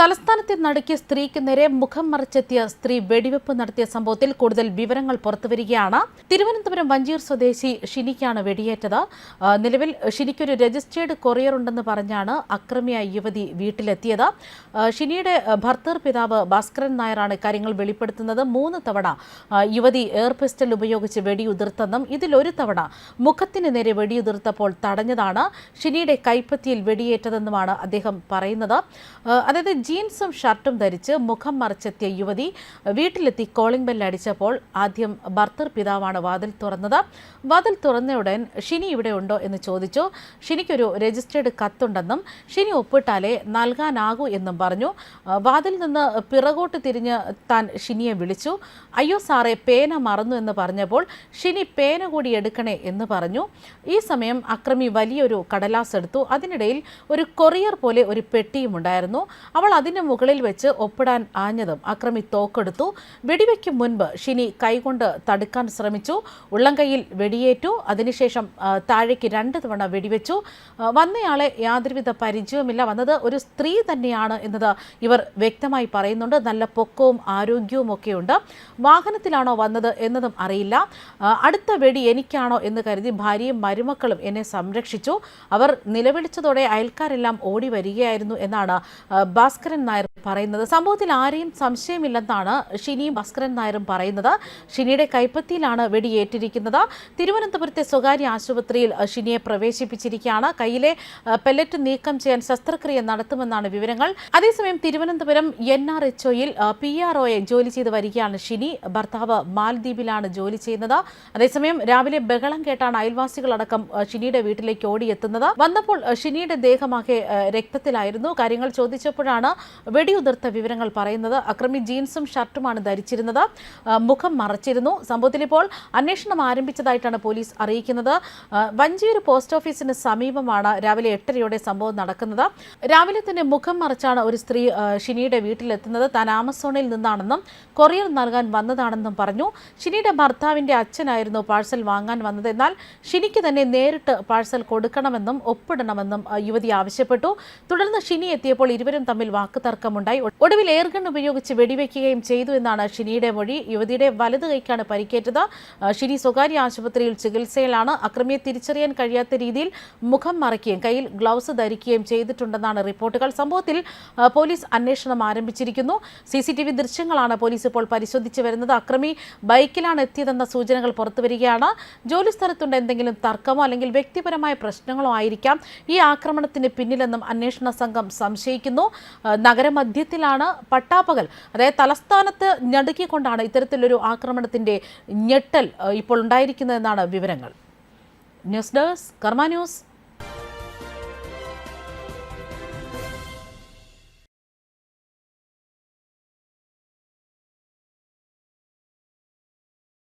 തലസ്ഥാനത്തെ നടുക്കിയ സ്ത്രീക്ക് നേരെ മുഖം മറിച്ചെത്തിയ സ്ത്രീ വെടിവെപ്പ് നടത്തിയ സംഭവത്തിൽ കൂടുതൽ വിവരങ്ങൾ പുറത്തുവരികയാണ്. തിരുവനന്തപുരം വഞ്ചിയൂർ സ്വദേശി ഷിനിക്കാണ് വെടിയേറ്റത്. നിലവിൽ ഷിനിക്കൊരു രജിസ്റ്റേർഡ് കൊറിയർ ഉണ്ടെന്ന് പറഞ്ഞാണ് അക്രമിയായ യുവതി വീട്ടിലെത്തിയത്. ഷിനിയുടെ ഭർത്തർ പിതാവ് ഭാസ്കരൻ നായരാണ് കാര്യങ്ങൾ വെളിപ്പെടുത്തുന്നത്. മൂന്ന് തവണ യുവതി എയർ പിസ്റ്റൽ ഉപയോഗിച്ച് വെടിയുതിർത്തെന്നും ഇതിലൊരു തവണ മുഖത്തിന് നേരെ വെടിയുതിർത്തപ്പോൾ തടഞ്ഞതാണ് ഷിനിയുടെ കൈപ്പത്തിയിൽ വെടിയേറ്റതെന്നുമാണ് അദ്ദേഹം പറയുന്നത്. അതായത് ജീൻസും ഷർട്ടും ധരിച്ച് മുഖം മറച്ചെത്തിയ യുവതി വീട്ടിലെത്തി കോളിംഗ് ബെൽ അടിച്ചപ്പോൾ ആദ്യം ഭർത്തർ പിതാവാണ് വാതിൽ തുറന്നത്. വാതിൽ തുറന്ന ഉടൻ ഷിനി ഇവിടെ ഉണ്ടോ എന്ന് ചോദിച്ചു. ഷിനിക്കൊരു രജിസ്റ്റേർഡ് കത്തുണ്ടെന്നും ഷിനി ഒപ്പിട്ടാലേ നൽകാനാകൂ എന്നും പറഞ്ഞു. വാതിൽ നിന്ന് പിറകോട്ട് തിരിഞ്ഞ് താൻ ഷിനിയെ വിളിച്ചു. അയ്യോ സാറേ പേന മറന്നു എന്ന് പറഞ്ഞപ്പോൾ ഷിനി പേന കൂടി എടുക്കണേ എന്ന് പറഞ്ഞു. ഈ സമയം അക്രമി വലിയൊരു കടലാസ് എടുത്തു. അതിനിടയിൽ ഒരു കൊറിയർ പോലെ ഒരു പെട്ടിയും ഉണ്ടായിരുന്നു. അവൾ അതിന് മുകളിൽ വെച്ച് ഒപ്പിടാൻ ആഞ്ഞതും അക്രമി തോക്കെടുത്തു. വെടിവെക്കും മുൻപ് ഷിനി കൈകൊണ്ട് തടുക്കാൻ ശ്രമിച്ചു. ഉള്ളംകൈയിൽ വെടിയേറ്റു. അതിനുശേഷം താഴേക്ക് രണ്ട് തവണ വെടിവെച്ചു. വന്നയാളെ യാതൊരുവിധ പരിചയവുമില്ല. വന്നത് ഒരു സ്ത്രീ തന്നെയാണ് എന്നത് ഇവർ വ്യക്തമായി പറയുന്നുണ്ട്. നല്ല പൊക്കവും ആരോഗ്യവും ഒക്കെയുണ്ട്. വാഹനത്തിലാണോ വന്നത് എന്നതും അറിയില്ല. അടുത്ത വെടി എനിക്കാണോ എന്ന് കരുതി ഭാര്യയും മരുമക്കളും എന്നെ സംരക്ഷിച്ചു. അവർ നിലവിളിച്ചതോടെ അയൽക്കാരെല്ലാം ഓടി വരികയായിരുന്നു എന്നാണ് ആ, ഭാസ്കരൻ നായർ പറയുന്നത്. സംഭവത്തിൽ ആരെയും സംശയമില്ലെന്നാണ് ഷിനിയും ഭാസ്കരൻ നായരും പറയുന്നത്. ഷിനിയുടെ കൈപ്പത്തിയിലാണ് വെടിയേറ്റിരിക്കുന്നത്. തിരുവനന്തപുരത്തെ സ്വകാര്യ ആശുപത്രിയിൽ ഷിനിയെ പ്രവേശിപ്പിച്ചിരിക്കുകയാണ്. കയ്യിലെ പെല്ലറ്റ് നീക്കം ചെയ്യാൻ ശസ്ത്രക്രിയ നടത്തുമെന്നാണ് വിവരങ്ങൾ. അതേസമയം തിരുവനന്തപുരം എൻ ആർ എച്ച് ഒയിൽ പി ആർ ഒയെ ജോലി ചെയ്ത് വരികയാണ് ഷിനി. ഭർത്താവ് മാൽദ്വീപിലാണ് ജോലി ചെയ്യുന്നത്. അതേസമയം രാവിലെ ബഹളം കേട്ടാണ് അയൽവാസികളടക്കം ഷിനിയുടെ വീട്ടിലേക്ക് ഓടിയെത്തുന്നത്. വന്നപ്പോൾ ഷിനിയുടെ ദേഹമാകെ രക്തത്തിലായിരുന്നു. കാര്യങ്ങൾ ചോദിച്ചപ്പോഴാണ് വെടിയുതിർത്ത വിവരങ്ങൾ പറയുന്നത് അക്രമി ജീൻസും ഷർട്ടുമാണ് ധരിച്ചിരുന്നത്. മുഖം മറച്ചിരുന്നു. സംഭവത്തിൽ ഇപ്പോൾ അന്വേഷണം ആരംഭിച്ചതായിട്ടാണ് പോലീസ് അറിയിക്കുന്നത്. വഞ്ചിയൂർ പോസ്റ്റ് ഓഫീസിന് സമീപമാണ് രാവിലെ എട്ടരയോടെ സംഭവം നടക്കുന്നത്. രാവിലെ തന്നെ മുഖം മറച്ചാണ് ഒരു സ്ത്രീ ഷിനിയുടെ വീട്ടിലെത്തുന്നത്. താൻ ആമസോണിൽ നിന്നാണെന്നും കൊറിയർ നൽകാൻ വന്നതാണെന്നും പറഞ്ഞു. ഷിനിയുടെ ഭർത്താവിന്റെ അച്ഛനായിരുന്നു പാഴ്സൽ വാങ്ങാൻ വന്നത്. എന്നാൽ ഷിനിക്ക് തന്നെ നേരിട്ട് പാഴ്സൽ കൊടുക്കണമെന്നും ഒപ്പിടണമെന്നും യുവതി ആവശ്യപ്പെട്ടു. തുടർന്ന് ഷിനി എത്തിയപ്പോൾ ഇരുവരും തമ്മിൽ വാക്കുതർക്കമുണ്ടായി. ഒടുവിൽ എയർഗൺ ഉപയോഗിച്ച് വെടിവെക്കുകയും ചെയ്തു എന്നാണ് ഷിനിയുടെ മൊഴി. യുവതിയുടെ വലതു കൈക്കാണ് പരിക്കേറ്റത്. ഷിനി സ്വകാര്യ ആശുപത്രിയിൽ ചികിത്സയിലാണ്. അക്രമിയെ തിരിച്ചറിയാൻ കഴിയാത്ത രീതിയിൽ മുഖം മറയ്ക്കുകയും കയ്യിൽ ഗ്ലൗസ് ധരിക്കുകയും ചെയ്തിട്ടുണ്ടെന്നാണ് റിപ്പോർട്ടുകൾ. സംഭവത്തിൽ പോലീസ് അന്വേഷണം ആരംഭിച്ചിരിക്കുന്നു. സി സി ടി വി ദൃശ്യങ്ങളാണ് പോലീസ് ഇപ്പോൾ പരിശോധിച്ചു വരുന്നത്. അക്രമി ബൈക്കിലാണ് എത്തിയതെന്ന സൂചനകൾ പുറത്തുവരികയാണ് ജോലി സ്ഥലത്തുണ്ട് എന്തെങ്കിലും തർക്കമോ അല്ലെങ്കിൽ വ്യക്തിപരമായ പ്രശ്നങ്ങളോ ആയിരിക്കാം ഈ ആക്രമണത്തിന് പിന്നിലെന്നും അന്വേഷണ സംഘം സംശയിക്കുന്നു. നഗരമധ്യത്തിലാണ് പട്ടാപ്പകൽ അതായത് തലസ്ഥാനത്ത് ഞടുക്കിക്കൊണ്ടാണ് ഇത്തരത്തിലൊരു ആക്രമണത്തിന്റെ ഞെട്ടൽ ഇപ്പോൾ ഉണ്ടായിരിക്കുന്നതെന്നാണ് വിവരങ്ങൾ. News desk Karma news.